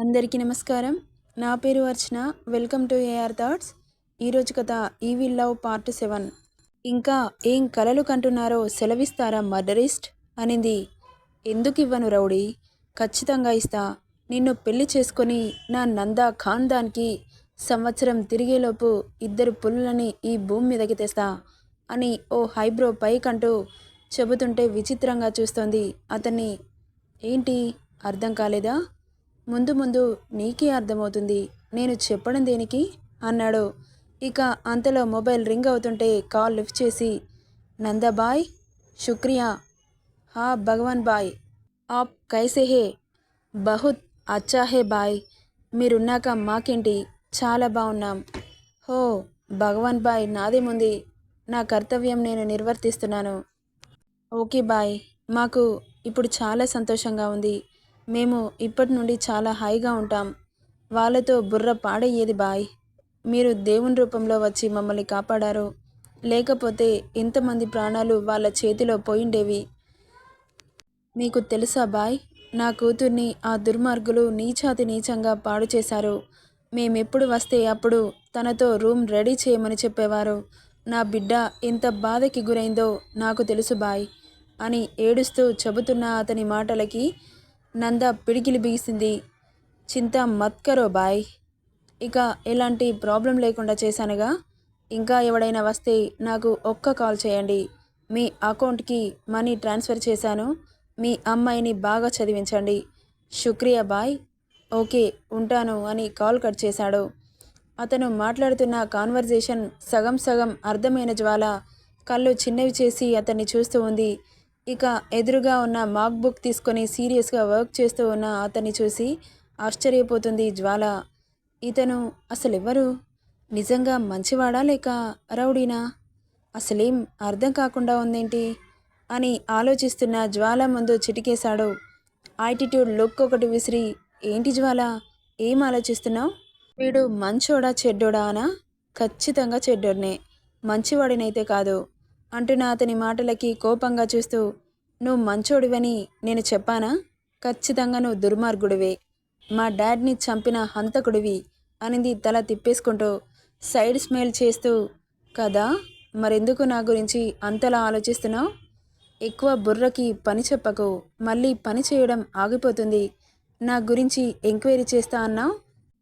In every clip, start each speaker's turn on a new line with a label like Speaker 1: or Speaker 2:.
Speaker 1: అందరికీ నమస్కారం. నా పేరు Archana. Welcome to AR Thoughts. ఈరోజు కథ ఈ విల్ లవ్ పార్ట్ సెవెన్. ఇంకా ఏం కలలు కంటున్నారో సెలవిస్తారా మర్డరిస్ట్? అనింది. ఎందుకు ఇవ్వను రౌడీ? ఖచ్చితంగా ఇస్తా. నిన్ను పెళ్ళి చేసుకొని నా నందా ఖాన్దాన్కి సంవత్సరం తిరిగేలోపు ఇద్దరు పుల్లని ఈ భూమి మీదకి తెస్తా అని ఓ హైబ్రో పైకంటూ చెబుతుంటే విచిత్రంగా చూస్తోంది అతన్ని. ఏంటి? అర్థం కాలేదా? ముందు ముందు నీకే అర్థమవుతుంది. నేను చెప్పడం దేనికి? అన్నాడు. ఇక అంతలో మొబైల్ రింగ్ అవుతుంటే కాల్ లిఫ్ట్ చేసి నందబాయ్ శుక్రియా హా భగవాన్ బాయ్ ఆప్ కైసే హే? బహుత్ అచ్చా హే బాయ్. మీరున్నాక మాకేంటి? చాలా బాగున్నాం. హో భగవాన్ బాయ్ నాదేముంది నా కర్తవ్యం నేను నిర్వర్తిస్తున్నాను. Okay bye. మాకు ఇప్పుడు చాలా సంతోషంగా ఉంది. మేము ఇప్పటి నుండి చాలా హాయిగా ఉంటాం. వాళ్ళతో బుర్ర పాడయ్యేది బాయ్. మీరు దేవుని రూపంలో వచ్చి మమ్మల్ని కాపాడారు. లేకపోతే ఇంతమంది ప్రాణాలు వాళ్ళ చేతిలో పోయిండేవి. మీకు తెలుసా బాయ్? నా కూతుర్ని ఆ దుర్మార్గులు నీచాతి నీచంగా పాడు చేశారు. మేమెప్పుడు వస్తే అప్పుడు తనతో రూమ్ రెడీ చేయమని చెప్పేవారు. నా బిడ్డ ఎంత బాధకి గురైందో నాకు తెలుసు బాయ్ అని ఏడుస్తూ చెబుతున్న అతని మాటలకి నంద పిడికిలి బిగిసింది. చింత మత్కరో బాయ్. ఇక ఎలాంటి ప్రాబ్లం లేకుండా చేశానుగా. ఇంకా ఎవడైనా వస్తే నాకు ఒక్క కాల్ చేయండి. మీ అకౌంట్కి మనీ ట్రాన్స్ఫర్ చేశాను. మీ అమ్మాయిని బాగా చదివించండి. శుక్రియా బాయ్. ఓకే ఉంటాను అని కాల్ కట్ చేశాడు. అతను మాట్లాడుతున్న కాన్వర్జేషన్ సగం సగం అర్థమైన జ్వాల. కళ్ళు చిన్నవి చేసి అతన్ని చూస్తూ ఉంది. ఇక ఎదురుగా ఉన్న మాక్ బుక్ తీసుకొని సీరియస్గా వర్క్ చేస్తూ ఉన్న అతన్ని చూసి ఆశ్చర్యపోతుంది జ్వాల. ఇతను అసలెవ్వరు నిజంగా మంచివాడా లేక రౌడీనా? అసలేం అర్థం కాకుండా ఉందేంటి? అని ఆలోచిస్తున్న జ్వాల ముందు చిటికేశాడు. ఆటిట్యూడ్ లుక్ ఒకటి విసిరి ఏంటి జ్వాల? ఏం ఆలోచిస్తున్నావు? వీడు మంచోడా చెడ్డోడా అనా? ఖచ్చితంగా చెడ్డోడినే. మంచివాడినైతే కాదు. అంటున్న అతని మాటలకి కోపంగా చూస్తూ నువ్వు మంచోడివని నేను చెప్పానా? ఖచ్చితంగా నువ్వు దుర్మార్గుడివే. మా డాడ్ని చంపిన హంతకుడివి అనింది తల తిప్పేసుకుంటూ సైడ్ స్మైల్ చేస్తూ కదా మరెందుకు నా గురించి అంతలా ఆలోచిస్తున్నావు? ఎక్కువ బుర్రకి పని చెప్పకు మళ్ళీ పని చేయడం ఆగిపోతుంది. నా గురించి ఎంక్వైరీ చేస్తా అన్నావు?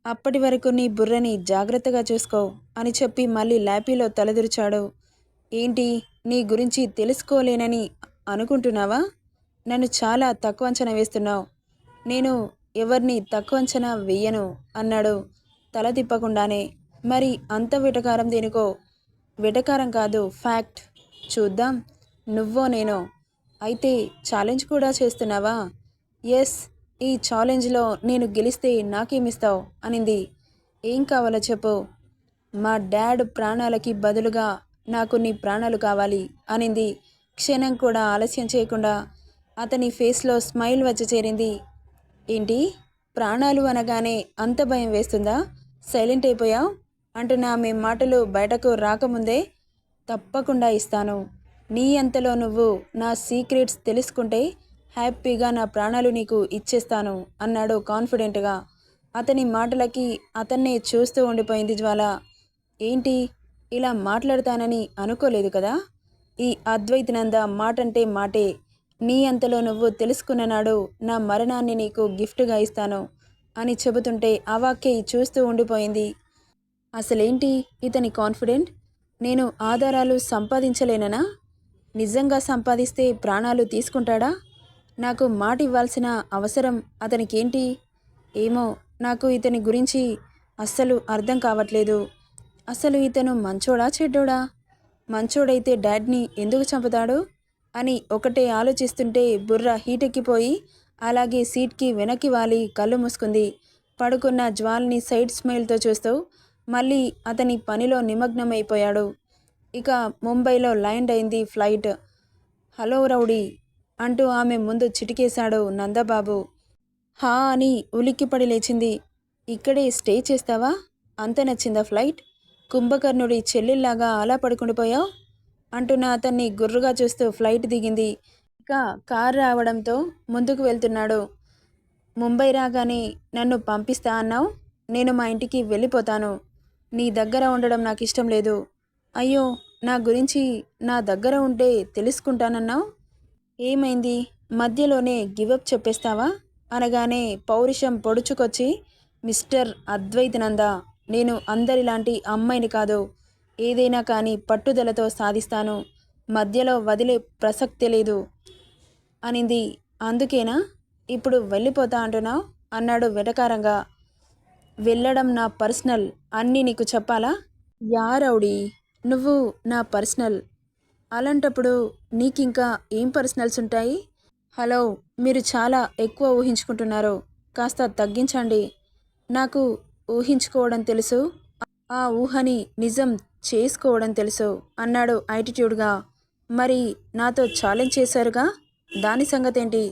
Speaker 1: అప్పటి వరకు నీ బుర్రని జాగ్రత్తగా చూసుకో అని చెప్పి మళ్ళీ ల్యాపీలో తలదిరిచాడు ఏంటి నీ గురించి తెలుసుకోలేనని అనుకుంటున్నావా? నన్ను చాలా తక్కువ అంచనా వేస్తున్నావు. నేను ఎవరిని తక్కువ అంచనా వెయ్యను అన్నాడు తల తిప్పకుండానే. మరి అంత వెటకారం దేనికో? వెటకారం కాదు ఫ్యాక్ట్. చూద్దాం. నువ్వో నేనో? అయితే ఛాలెంజ్ కూడా చేస్తున్నావా? ఎస్ ఈ ఛాలెంజ్లో నేను గెలిస్తే నాకేమిస్తావు? అనింది. ఏం కావాలో చెప్పు. మా డాడ్ ప్రాణాలకి బదులుగా నాకు నీ ప్రాణాలు కావాలి అనింది. క్షణం కూడా ఆలస్యం చేయకుండా అతని ఫేస్లో స్మైల్ వచ్చి చేరింది. ఏంటి? ప్రాణాలు అనగానే అంత భయం వేస్తుందా? సైలెంట్ అయిపోయావు? అంటున్న ఆమె మాటలు బయటకు రాకముందే తప్పకుండా ఇస్తాను. నీ అంతలో నువ్వు నా సీక్రెట్స్ తెలుసుకుంటే హ్యాపీగా నా ప్రాణాలు నీకు ఇచ్చేస్తాను అన్నాడు కాన్ఫిడెంట్గా. అతని మాటలకి అతన్నే చూస్తూ ఉండిపోయింది జ్వాల. ఏంటి? ఇలా మాట్లాడతానని అనుకోలేదు కదా? ఈ అద్వైతనంద మాటంటే మాటే. నీ అంతలో నువ్వు తెలుసుకున్న నాడు నా మరణాన్ని నీకు గిఫ్ట్గా ఇస్తాను అని చెబుతుంటే అవాక్యై చూస్తూ ఉండిపోయింది. అసలేంటి? ఇతని కాన్ఫిడెంట్? నేను ఆధారాలు సంపాదించలేననా? నిజంగా సంపాదిస్తే ప్రాణాలు తీసుకుంటాడా? నాకు మాట ఇవ్వాల్సిన అవసరం అతనికేంటి? ఏమో నాకు ఇతని గురించి అస్సలు అర్థం కావట్లేదు. అసలు ఇతను మంచోడా చెడ్డోడా? మంచోడైతే డాడ్ని ఎందుకు చంపుతాడు? అని ఒకటే ఆలోచిస్తుంటే బుర్ర హీటెక్కిపోయి అలాగే సీట్కి వెనక్కి వాలి కళ్ళు మూసుకుంది. పడుకున్న జ్వాల్ని సైడ్ స్మైల్తో చూస్తూ మళ్ళీ అతని పనిలో నిమగ్నమైపోయాడు. ఇక ముంబైలో ల్యాండ్ అయింది ఫ్లైట్. హలో రౌడీ అంటూ ఆమె ముందు చిటికేశాడు నందబాబు. హా అని ఉలిక్కిపడి లేచింది. ఇక్కడే స్టే చేస్తావా? అంత నచ్చిందా ఫ్లైట్? కుంభకర్ణుడి చెల్లెల్లాగా అలా పడుకుండిపోయావు అంటున్న అతన్ని గుర్రుగా చూస్తూ ఫ్లైట్ దిగింది. ఇక కార్ రావడంతో ముందుకు వెళ్తున్నాడు. ముంబై రాగానే నన్ను పంపిస్తా అన్నావు? నేను మా ఇంటికి వెళ్ళిపోతాను. నీ దగ్గర ఉండడం నాకు ఇష్టం లేదు. అయ్యో నా గురించి నా దగ్గర ఉంటే తెలుసుకుంటానన్నావు? ఏమైంది? మధ్యలోనే గివప్ చెప్పేస్తావా? అనగానే పౌరుషం పొడుచుకొచ్చి మిస్టర్ అద్వైతనంద నేను అందరిలాంటి అమ్మాయిని కాదు ఏదైనా కానీ పట్టుదలతో సాధిస్తాను. మధ్యలో వదిలే ప్రసక్తి లేదు అనింది. అందుకేనా? ఇప్పుడు వెళ్ళిపోతా అంటున్నావు? అన్నాడు వెటకారంగా. వెళ్ళడం నా పర్సనల్. అన్నీ నీకు చెప్పాలా? యారౌడి నువ్వు నా పర్సనల్. అలాంటప్పుడు నీకింకా ఏం పర్సనల్స్ ఉంటాయి? హలో మీరు చాలా ఎక్కువ ఊహించుకుంటున్నారు. కాస్త తగ్గించండి. నాకు ఊహించుకోవడం తెలుసు? ఆ ఊహని నిజం చేసుకోవడం తెలుసు అన్నాడు యాటిట్యూడ్గా. మరి నాతో ఛాలెంజ్ చేశారుగా? దాని సంగతేంటి?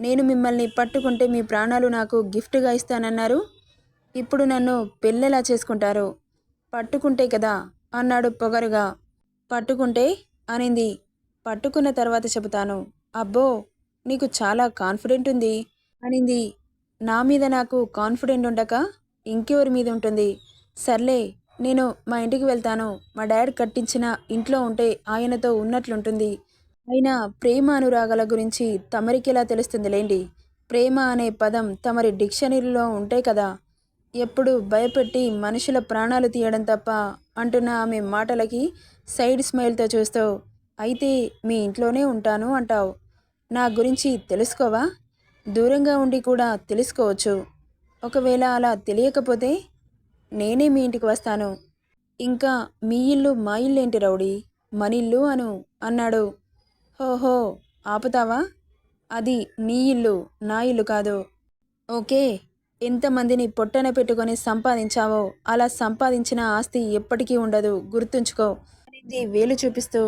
Speaker 1: నేను మిమ్మల్ని పట్టుకుంటే మీ ప్రాణాలు నాకు గిఫ్ట్గా ఇస్తానన్నారు. ఇప్పుడు నన్ను పెళ్ళెలా చేసుకుంటారు. పట్టుకుంటే కదా? అన్నాడు పొగరుగా. పట్టుకుంటే? అనింది. పట్టుకున్న తర్వాత చెబుతాను. అబ్బో నీకు చాలా కాన్ఫిడెంట్ ఉంది అనింది. నా మీద నాకు కాన్ఫిడెంట్ ఉండక ఇంకెవరి మీద ఉంటుంది? సర్లే నేను మా ఇంటికి వెళ్తాను. మా డాడ్ కట్టించిన ఇంట్లో ఉంటే ఆయనతో ఉన్నట్లుంటుంది. అయినా ప్రేమ అనురాగాల గురించి తమరికెలా తెలుస్తుందిలేండి? ప్రేమ అనే పదం తమరి డిక్షనరీలో ఉంటే కదా? ఎప్పుడు భయపెట్టి మనుషుల ప్రాణాలు తీయడం తప్ప అంటున్న ఆమె మాటలకి సైడ్ స్మైల్తో చూస్తూ అయితే మీ ఇంట్లోనే ఉంటాను అంటావు. నా గురించి తెలుసుకోవా? దూరంగా ఉండి కూడా తెలుసుకోవచ్చు. ఒకవేళ అలా తెలియకపోతే నేనే మీ ఇంటికి వస్తాను. ఇంకా మీ ఇల్లు మా ఇల్లేంటి రౌడీ? మనిల్లు అను అన్నాడు. హోహో ఆపుతావా? అది నీ ఇల్లు నా ఇల్లు కాదు. ఓకే ఎంతమందిని పొట్టన పెట్టుకొని సంపాదించావో అలా సంపాదించిన ఆస్తి ఎప్పటికీ ఉండదు గుర్తుంచుకో. అనేది వేలు చూపిస్తూ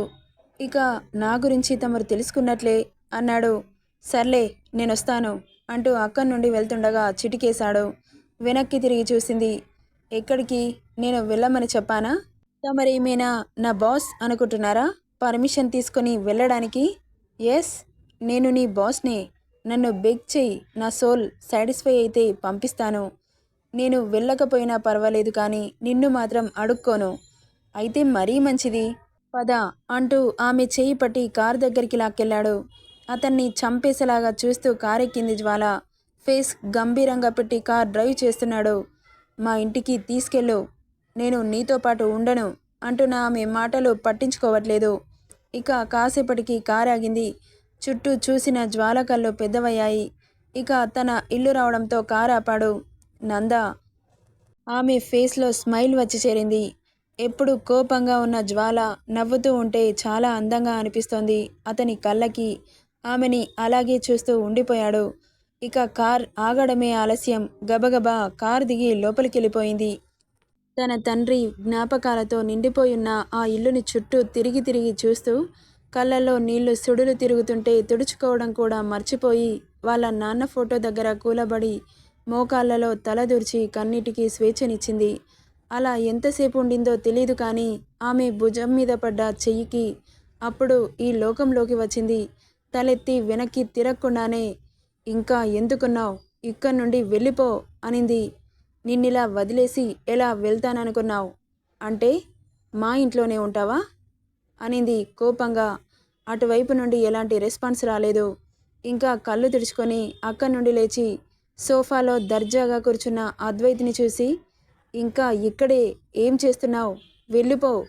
Speaker 1: ఇక నా గురించి తమరు తెలుసుకున్నట్లే అన్నాడు. సర్లే నేను వస్తాను అంటూ అక్కడి నుండి వెళ్తుండగా చిటికేశాడు. వెనక్కి తిరిగి చూసింది ఎక్కడికి? నేను వెళ్ళమని చెప్పానా? తమరేమైనా నా బాస్ అనుకుంటున్నారా? పర్మిషన్ తీసుకొని వెళ్ళడానికి? ఎస్ నేను నీ బాస్ని. నన్ను బెగ్ చెయ్యి నా సోల్ సాటిస్ఫై అయితే పంపిస్తాను. నేను వెళ్ళకపోయినా పర్వాలేదు కానీ నిన్ను మాత్రం అడుక్కోను. అయితే మరీ మంచిది. పద అంటూ ఆమె చేయి పట్టి కారు దగ్గరికి లాక్కెళ్ళాడు. అతన్ని చంపేసేలాగా చూస్తూ కారెక్కింది జ్వాల. ఫేస్ గంభీరంగా పెట్టి కార్ డ్రైవ్ చేస్తున్నాడు. మా ఇంటికి తీసుకెళ్ళు. నేను నీతో పాటు ఉండను అంటున్న ఆమె మాటలు పట్టించుకోవట్లేదు. ఇక కాసేపటికి కారు ఆగింది. చుట్టూ చూసిన జ్వాల కళ్ళు పెద్దవయ్యాయి. ఇక తన ఇల్లు రావడంతో కారు ఆపాడు. నంద ఆమె ఫేస్లో స్మైల్ వచ్చి చేరింది. ఎప్పుడు కోపంగా ఉన్న జ్వాల నవ్వుతూ ఉంటే చాలా అందంగా అనిపిస్తోంది. అతని కళ్ళకి ఆమెని అలాగే చూస్తూ ఉండిపోయాడు. ఇక కార్ ఆగడమే ఆలస్యం. గబగబా కార్ దిగి లోపలికెళ్ళిపోయింది. తన తండ్రి జ్ఞాపకాలతో నిండిపోయున్న ఆ ఇల్లుని చుట్టూ తిరిగి తిరిగి చూస్తూ కళ్ళల్లో నీళ్ళు సుడులు తిరుగుతుంటే తుడుచుకోవడం కూడా మర్చిపోయి వాళ్ళ నాన్న ఫోటో దగ్గర కూలబడి మోకాళ్ళలో తలదూర్చి కన్నిటికి స్వేచ్ఛనిచ్చింది. అలా ఎంతసేపు ఉండిందో తెలియదు కానీ ఆమె భుజం మీద పడ్డ చెయ్యికి అప్పుడు ఈ లోకంలోకి వచ్చింది. తలెత్తి వెనక్కి తిరగకుండానే ఇంకా ఎందుకున్నావు? ఇక్కడి నుండి వెళ్ళిపో అనింది. నిన్నిలా వదిలేసి ఎలా వెళ్తాననుకున్నావు? అంటే మా ఇంట్లోనే ఉంటావా? అనింది కోపంగా. అటువైపు నుండి ఎలాంటి రెస్పాన్స్ రాలేదు. ఇంకా కళ్ళు తుడుచుకొని అక్కడి నుండి లేచి సోఫాలో దర్జాగా కూర్చున్న అద్వైతిని చూసి ఇంకా ఇక్కడే ఏం చేస్తున్నావు? వెళ్ళిపో.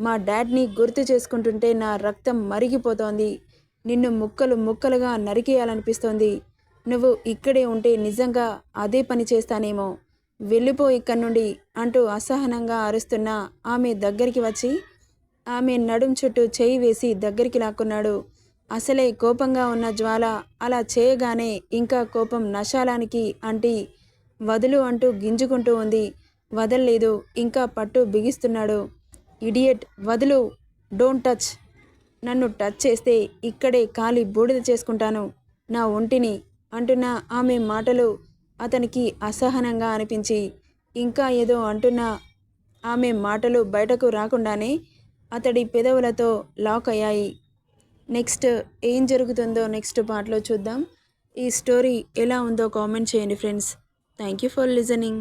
Speaker 1: మా డాడ్ని గుర్తు చేసుకుంటుంటే నా రక్తం మరిగిపోతోంది. నిన్ను ముక్కలు ముక్కలుగా నరికేయాలనిపిస్తోంది. నువ్వు ఇక్కడే ఉంటే నిజంగా అదే పని చేస్తానేమో. వెళ్ళిపో ఇక్కడి నుండి అంటూ అసహనంగా అరుస్తున్న ఆమె దగ్గరికి వచ్చి ఆమె నడుం చుట్టూ చేయి వేసి దగ్గరికి లాక్కున్నాడు. అసలే కోపంగా ఉన్న జ్వాల అలా చేయగానే ఇంకా కోపం నశాలానికి అంటి వదులు అంటూ గింజుకుంటూ ఉంది. వదల్లేదు ఇంకా పట్టు బిగిస్తున్నాడు. ఇడియట్ వదులు డోంట్ టచ్. నన్ను టచ్ చేస్తే ఇక్కడే కాలి బూడిద చేసుకుంటాను. నా ఒంటిని అంటున్న ఆమె మాటలు అతనికి అసహనంగా అనిపించి ఇంకా ఏదో అంటున్న ఆమె మాటలు బయటకు రాకుండానే అతడి పెదవులతో లాక్ అయ్యాయి. నెక్స్ట్ ఏం జరుగుతుందో నెక్స్ట్ పార్ట్లో చూద్దాం. ఈ స్టోరీ ఎలా ఉందో కామెంట్ చేయండి friends. Thank you for listening.